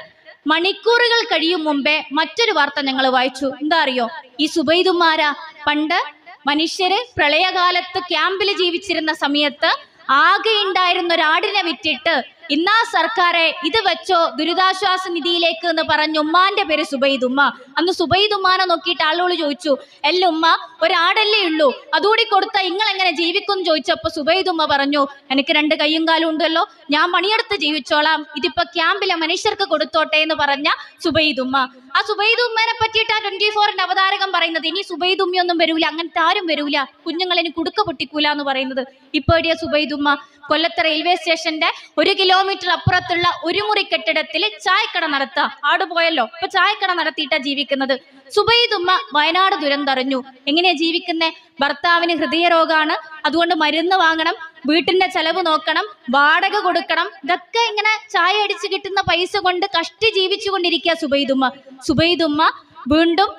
മണിക്കൂറുകൾ കഴിയും മുമ്പേ മറ്റൊരു വാർത്ത ഞങ്ങൾ വായിച്ചു. എന്താ അറിയോ? ഈ സുബൈദുമാരാ പണ്ട് മനുഷ്യര് പ്രളയകാലത്ത് ക്യാമ്പിൽ ജീവിച്ചിരുന്ന സമയത്ത് ആകെ ഉണ്ടായിരുന്ന ഒരാടിനെ വിറ്റിട്ട് ഇന്നാ സർക്കാരെ ഇത് വെച്ചോ ദുരിതാശ്വാസ നിധിയിലേക്ക് എന്ന് പറഞ്ഞ ഉമ്മാന്റെ പേര് സുബൈദ് ഉമ്മ അന്ന് സുബൈദ് ഉമ്മാനെ നോക്കിയിട്ട് ആളുകൾ ചോദിച്ചു എല്ലാ ഉമ്മ ഒരാടല്ലേ ഉള്ളൂ. അതുകൂടി കൊടുത്ത നിങ്ങൾ എങ്ങനെ ജീവിക്കും എന്ന് ചോദിച്ചപ്പോ സുബൈദുമ്മ പറഞ്ഞു എനിക്ക് രണ്ട് കൈയും കാലും ഉണ്ടല്ലോ. ഞാൻ പണിയെടുത്ത് ജീവിച്ചോളാം. ഇതിപ്പോ ക്യാമ്പിലെ മനുഷ്യർക്ക് കൊടുത്തോട്ടെ എന്ന് പറഞ്ഞ സുബൈദുമ്മ. ആ സുബൈദുമ്മനെ പറ്റിയിട്ട് ആ ട്വന്റി ഫോറിന്റെ അവതാരകം പറയുന്നത് ഇനി സുബൈദുമ്മയൊന്നും വരൂല അങ്ങനത്തെ ആരും വരൂല. കുഞ്ഞുങ്ങളിനി കുടുക്ക പൊട്ടിക്കൂല എന്ന് പറയുന്നത്. ഇപ്പോഴിയ സുബൈദുമ്മ കൊല്ലത്ത് റെയിൽവേ സ്റ്റേഷന്റെ ഒരു കിലോമീറ്റർ അപ്പുറത്തുള്ള ഒരു മുറി കെട്ടിടത്തിൽ ചായക്കട നടത്തുക ആട് പോയല്ലോ ഇപ്പൊ ചായക്കട നടത്തിയിട്ടാ ജീവിക്കുന്നത്. സുബൈദുമ്മ വയനാട് ദുരന്തറിഞ്ഞു. എങ്ങനെയാ ജീവിക്കുന്നേ? ഭർത്താവിന് ഹൃദയരോഗാണ്. അതുകൊണ്ട് മരുന്ന് വാങ്ങണം വീട്ടിന്റെ ചെലവ് നോക്കണം വാടക കൊടുക്കണം. ഇതൊക്കെ ഇങ്ങനെ ചായ അടിച്ച് കിട്ടുന്ന പൈസ കൊണ്ട് കഷ്ടി ജീവിച്ചു കൊണ്ടിരിക്കുക സുബൈദുമ്മ. സുബൈദുമ്മ വീണ്ടും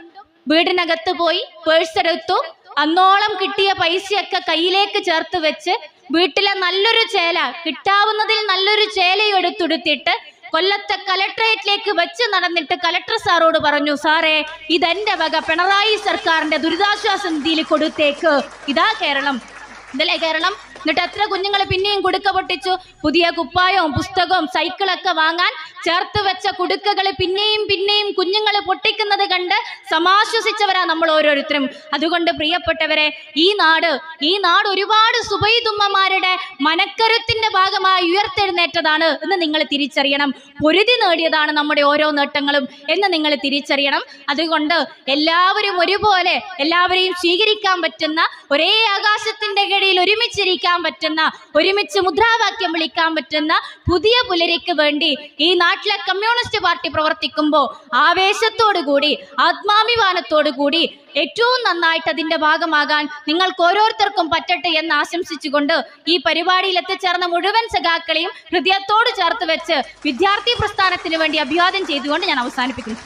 വീടിനകത്ത് പോയി പേഴ്സ് എടുത്തു. അന്നോളം കിട്ടിയ പൈസയൊക്കെ കയ്യിലേക്ക് ചേർത്ത് വെച്ച് വീട്ടിലെ നല്ലൊരു ചേല കിട്ടാവുന്നതിൽ നല്ലൊരു ചേലയും എടുത്തുടുത്തിട്ട് കൊല്ലത്തെ കലക്ട്രേറ്റിലേക്ക് വെച്ച് നടന്നിട്ട് കലക്ടർ സാറോട് പറഞ്ഞു സാറേ ഇതെന്റെ വക പിണറായി സർക്കാരിന്റെ ദുരിതാശ്വാസ നിധിയിൽ കൊടുത്തേക്ക്. ഇതാ കേരളം. ഇതല്ലേ കേരളം? എന്നിട്ട് എത്ര കുഞ്ഞുങ്ങൾ പിന്നെയും കുടുക്ക പൊട്ടിച്ചു. പുതിയ കുപ്പായവും പുസ്തകവും സൈക്കിളൊക്കെ വാങ്ങാൻ ചേർത്ത് വെച്ച കുടുക്കകൾ പിന്നെയും പിന്നെയും കുഞ്ഞുങ്ങൾ പൊട്ടിക്കുന്നത് കണ്ട് സമാശ്വസിച്ചവരാ നമ്മൾ ഓരോരുത്തരും. അതുകൊണ്ട് പ്രിയപ്പെട്ടവരെ ഈ നാട് ഈ നാട് ഒരുപാട് സുബൈദുമ്മമാരുടെ മനക്കരുത്തിന്റെ ഭാഗമായി ഉയർത്തെഴുന്നേറ്റതാണ് എന്ന് നിങ്ങൾ തിരിച്ചറിയണം. പൊരുതി നേടിയതാണ് നമ്മുടെ ഓരോ നേട്ടങ്ങളും എന്ന് നിങ്ങൾ തിരിച്ചറിയണം. അതുകൊണ്ട് എല്ലാവരും ഒരുപോലെ എല്ലാവരെയും സ്വീകരിക്കാൻ പറ്റുന്ന ഒരേ ആകാശത്തിന്റെ കീഴിൽ ഒരുമിച്ചിരിക്കാൻ പറ്റുന്ന ഒരുമിച്ച് മുദ്രാവാക്യം വിളിക്കാൻ പറ്റുന്ന പുതിയ പുലരിക്ക് വേണ്ടി ഈ നാട്ടിലെ കമ്മ്യൂണിസ്റ്റ് പാർട്ടി പ്രവർത്തിക്കുമ്പോൾ ആവേശത്തോടു കൂടി ആത്മാഭിമാനത്തോടു കൂടി ഏറ്റവും നന്നായിട്ട് അതിന്റെ ഭാഗമാകാൻ നിങ്ങൾക്ക് ഓരോരുത്തർക്കും പറ്റട്ടെ എന്ന് ആശംസിച്ചുകൊണ്ട് ഈ പരിപാടിയിൽ എത്തിച്ചേർന്ന മുഴുവൻ സഖാക്കളെയും ഹൃദയത്തോട് ചേർത്ത് വെച്ച് വിദ്യാർത്ഥി പ്രസ്ഥാനത്തിന് വേണ്ടി അഭിവാദ്യം ചെയ്തുകൊണ്ട് ഞാൻ അവസാനിപ്പിക്കുന്നു.